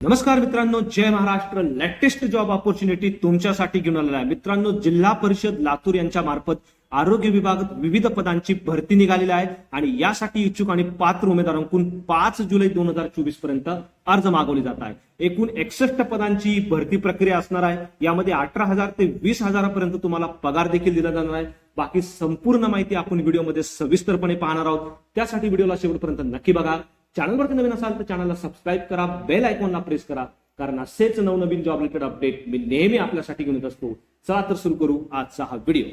नमस्कार मित्रांनो जय महाराष्ट्र. लेटेस्ट जॉब ऑपॉर्च्युनिटी तुमच्यासाठी घेऊन आलेला आहे. मित्रांनो जिल्हा परिषद लातूर यांच्या मार्फत आरोग्य विभागात विविध पदांची भरती निघालेली आहे आणि यासाठी इच्छुक आणि पात्र उमेदवारांकडून पाच जुलै दोन हजार चोवीसपर्यंत अर्ज मागवले जात आहे एकूण एकसष्ट पदांची भरती प्रक्रिया असणार आहे. यामध्ये अठरा हजार ते वीस हजारापर्यंत तुम्हाला पगार देखील दिला जाणार आहे. बाकी संपूर्ण माहिती आपण व्हिडिओमध्ये सविस्तरपणे पाहणार आहोत. त्यासाठी व्हिडिओला शेवटपर्यंत नक्की बघा. चॅनलवरती नवीन असाल तर चॅनलला सबस्क्राईब करा बेल आयकॉनला प्रेस करा कारण असेच नवनवीन जॉब रिलेटेड अपडेट मी नेहमी आपल्यासाठी घेऊन येत असतो. चला तर सुरू करू आजचा हा व्हिडिओ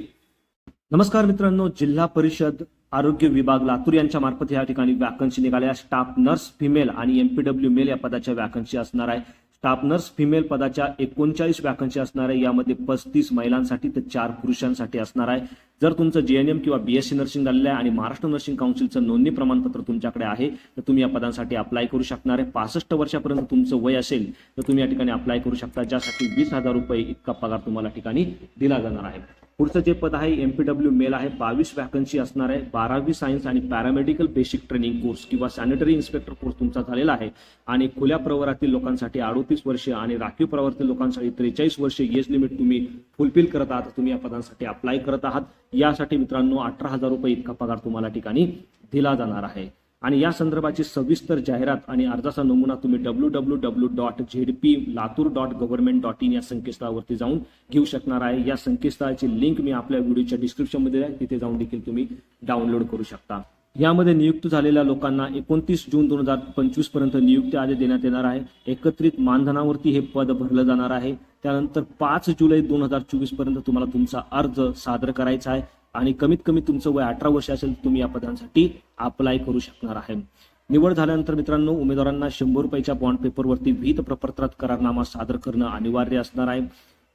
नमस्कार मित्रांनो जिल्हा परिषद आरोग्य विभाग लातूर यांच्या मार्फत या ठिकाणी वॅकन्सी निघाल्या. स्टाफ नर्स फिमेल आणि एमपीडब्ल्यू मेल या पदाच्या वॅकन्सी असणार आहे. स्टाफ नर्स फिमेल पदाच्या एकोणचाळीस वॅकन्सी असणार आहे. यामध्ये पस्तीस महिलांसाठी तर चार पुरुषांसाठी असणार आहे. जर तुमचं जे एन एम किंवा बीएससी नर्सिंग झालेलं आहे आणि महाराष्ट्र नर्सिंग काउन्सिलचं नोंदणी प्रमाणपत्र तुमच्याकडे आहे तर तुम्ही या पदांसाठी अप्लाय करू शकणार आहे. पासष्ट वर्षापर्यंत तुमचं वय असेल तर तुम्ही या ठिकाणी अप्लाय करू शकता ज्यासाठी वीस हजार रुपये इतका पगार तुम्हाला ठिकाणी दिला जाणार आहे. पुढचं जे पद आहे एमपीडब्ल्यू मेल आहे बावीस वॅकन्सी असणार आहे. बारावी सायन्स आणि पॅरामेडिकल बेसिक ट्रेनिंग कोर्स किंवा सॅनिटरी इन्स्पेक्टर कोर्स तुमचा झालेला आहे. आणि खुल्या प्रवारातील लोकांसाठी अडोतीस वर्षे आणि राखीव प्रवरातील लोकांसाठी त्रेचाळीस वर्षे एज लिमिट तुम्ही फुलफिल करत आहात तुम्ही या पदांसाठी अप्लाय करत आहात. यासाठी मित्रांनो अठरा हजार रुपये इतका पगार तुम्हाला ठिकाणी दिला जाणार आहे. आणि या संदर्भाची सविस्तर जाहिरात आणि अर्जाचा नमुना तुम्ही W W W dot Z P Latur dot government dot in या संकेतस्थळावरती जाऊन घेऊ शकणार आहे. या संकेतस्थळाची लिंक मी आपल्या व्हिडिओच्या डिस्क्रिप्शनमध्ये आहे. तिथे जाऊन देखील तुम्ही डाउनलोड करू शकता. यामध्ये नियुक्त झालेल्या लोकांना एकोणतीस जून दोन हजार पंचवीसपर्यंत नियुक्ती आदेश देण्यात येणार आहे. एकत्रित मानधनावरती हे पद भरलं जाणार आहे. त्यानंतर पाच जुलै दोन हजार चोवीसपर्यंत तुम्हाला तुमचा अर्ज सादर करायचा आहे. आणि कमीत कमी तुमचं वय अठरा वर्ष असेल तुम्ही या पदांसाठी अप्लाय करू शकणार आहे. निवड झाल्यानंतर मित्रांनो उमेदवारांना शंभर रुपयाच्या बॉन्ड पेपरवरती विहित प्रपत्रात करारनामा सादर करणं अनिवार्य असणार आहे.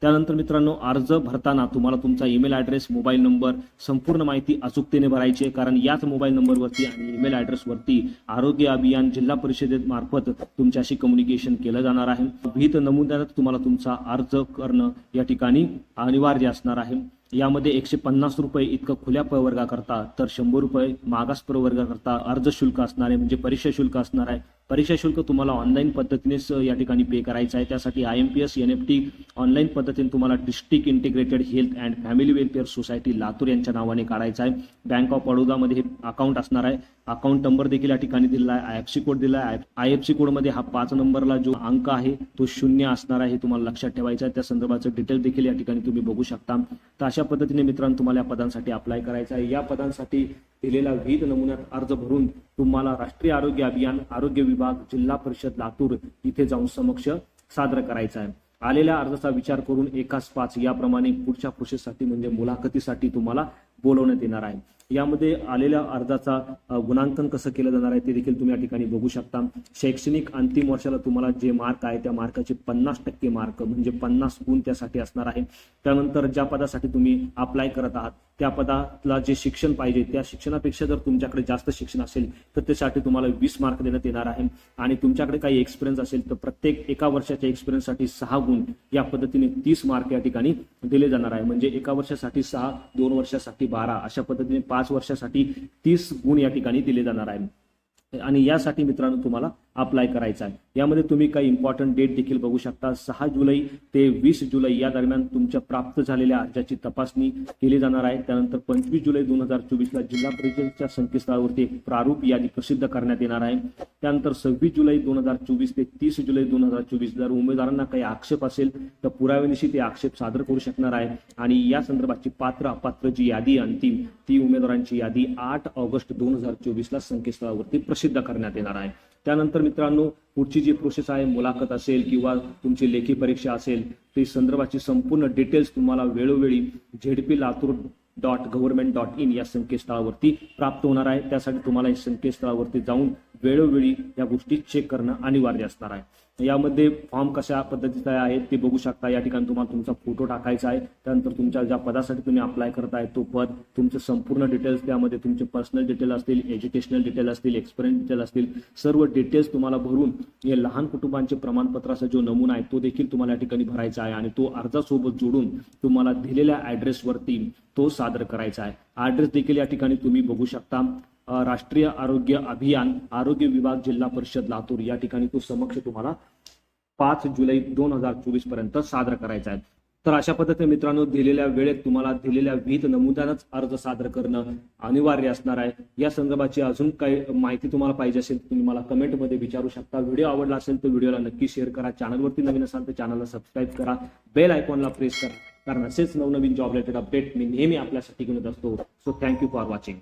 त्यानंतर मित्रांनो अर्ज भरताना तुम्हाला तुमचा ईमेल ॲड्रेस मोबाईल नंबर संपूर्ण माहिती अचूकतेने भरायची आहे. कारण याच मोबाईल नंबरवरती आणि ईमेल ॲड्रेसवरती आरोग्य अभियान जिल्हा परिषदेमार्फत तुमच्याशी कम्युनिकेशन केलं जाणार आहे. भीत नमुन्यात तुम्हाला तुमचा अर्ज करणं या ठिकाणी अनिवार्य असणार आहे. यामध्ये एकशे पन्नास रुपये इतकं खुल्या प्रवर्गाकरता तर शंभर रुपये मागास प्रवर्गाकरता अर्ज शुल्क असणार आहे. म्हणजे परीक्षा शुल्क असणार आहे. परीक्षा शुल्क तुम्हाला ऑनलाईन पद्धतीनेच या ठिकाणी पे करायचं आहे. त्यासाठी I M P S N F T online पद्धतीने तुम्हाला district integrated health and family welfare society Latur यांच्या नावाने काढायचं आहे. बँक ऑफ बडोदामध्ये हे अकाउंट असणार आहे. अकाउंट नंबर देखील या ठिकाणी दिला आहे. आय एफ सी कोड दिला आहे. आय एफ सी कोडमध्ये हा पाच नंबरला जो अंक आहे तो शून्य असणार आहे हे तुम्हाला लक्षात ठेवायचं आहे. त्या संदर्भाचं डिटेल देखील या ठिकाणी तुम्ही बघू शकता. तर अशा पद्धतीने मित्रांनो तुम्हाला या पदांसाठी अप्लाय करायचं आहे. या पदांसाठी दिलेला विविध नमुन्यात अर्ज भरून तुम्हाला राष्ट्रीय आरोग्य अभियान आरोग्य विभाग जिल्हा परिषद लातूर इथे जाऊन समक्ष सादर करायचा आहे. आलेल्या अर्जाचा विचार करून एकाच पाच याप्रमाणे पुढच्या प्रोसेससाठी म्हणजे मुलाखतीसाठी तुम्हाला बोलवण्यात येणार आहे. यामध्ये आलेल्या अर्जाचा गुणांकन कसं केलं जाणार आहे ते देखील तुम्ही या ठिकाणी बघू शकता. शैक्षणिक अंतिम वर्षाला तुम्हाला जे मार्क आहे त्या मार्काचे पन्नास टक्के मार्क म्हणजे पन्नास गुण त्यासाठी असणार आहे. त्यानंतर ज्या पदासाठी तुम्ही अप्लाय करत आहात त्या पदाला जे शिक्षण पाहिजे त्या शिक्षणापेक्षा जर तुमच्याकडे जास्त शिक्षण असेल तर त्यासाठी तुम्हाला वीस मार्क देण्यात येणार आहे. आणि तुमच्याकडे काही एक्सपिरियन्स असेल तर प्रत्येक एका वर्षाच्या एक्सपिरियन्ससाठी सहा गुण या पद्धतीने तीस मार्क या ठिकाणी दिले जाणार आहे. म्हणजे एका वर्षासाठी सहा दोन वर्षासाठी बारा अशा पद्धतीने पाच वर्षासाठी तीस गुण या ठिकाणी दिले जाणार आहे आणि यासाठी मित्रांनो तुम्हाला अप्लाय करायचा आहे. यामध्ये तुम्ही काही इम्पॉर्टंट डेट देखील बघू शकता. सहा जुलै ते वीस जुलै या दरम्यान तुमच्या प्राप्त झालेल्या अर्जाची तपासणी केली जाणार आहे. त्यानंतर पंचवीस जुलै दोन हजार चोवीसला जिल्हा परिषदेच्या संकेतस्थळावरती एक प्रारूप यादी प्रसिद्ध करण्यात येणार आहे. त्यानंतर सव्वीस जुलै दोन हजार चोवीस ते तीस जुलै दोन हजार चोवीस जर उमेदवारांना काही आक्षेप असेल तर पुराव्यानिशी ते आक्षेप सादर करू शकणार आहे. आणि या संदर्भाची पात्र अपात्र जी यादी अंतिम ती उमेदवारांची यादी आठ ऑगस्ट दोन हजार चोवीसला संकेतस्थळावरती प्रसिद्ध करण्यात येणार आहे. त्यानंतर मित्रांनो पुढची जी प्रोसेस आहे मुलाखत असेल किंवा तुमची लेखी परीक्षा असेल ती संदर्भाची संपूर्ण डिटेल्स तुम्हाला वेळोवेळी ZP Latur dot government dot in या संकेतस्थळावरती प्राप्त होणार आहे. त्यासाठी तुम्हाला या संकेतस्थळावरती जाऊन वेळोवेळी या गोष्टी चेक करणं अनिवार्य असणार आहे. यामध्ये फॉर्म कशा पद्धतीचा आहे ते बघू शकता. या ठिकाणी तुम्हाला तुमचा फोटो टाकायचा आहे. त्यानंतर तुमच्या ज्या पदासाठी तुम्ही अप्लाय करताय तो पद तुमचे संपूर्ण डिटेल्स त्यामध्ये तुमचे पर्सनल डिटेल असतील एज्युकेशनल डिटेल असतील एक्सपिरियन्स डिटेल असतील सर्व डिटेल्स तुम्हाला भरून हे लहान कुटुंबांचे प्रमाणपत्राचा जो नमुना आहे तो देखील तुम्हाला या ठिकाणी भरायचा आहे. आणि तो अर्जासोबत जोडून तुम्हाला दिलेल्या ऍड्रेसवरती तो सादर करायचा आहे. ऍड्रेस देखील या ठिकाणी तुम्ही बघू शकता. राष्ट्रीय आरोग्य अभियान आरोग्य विभाग जिल्हा परिषद लातूर. या ठिकाणी तो समक्ष तुम्हाला पाच जुलै दोन हजार चोवीसपर्यंत सादर करायचा आहे. तर अशा पद्धतीने मित्रांनो दिलेल्या वेळेत तुम्हाला दिलेल्या विहित नमुन्यानंच अर्ज सादर करणं अनिवार्य असणार आहे. या संदर्भाची अजून काही माहिती तुम्हाला पाहिजे असेल तर तुम्ही मला कमेंटमध्ये विचारू शकता. व्हिडिओ आवडला असेल तर व्हिडिओला नक्की शेअर करा. चॅनलवरती नवीन असाल तर चॅनलला सबस्क्राईब करा. बेल आयकॉनला प्रेस करा. कारण असेच नवनवीन जॉब रिलेटेड अपडेट मी नेहमी आपल्यासाठी घेऊन असतो. So thank you for watching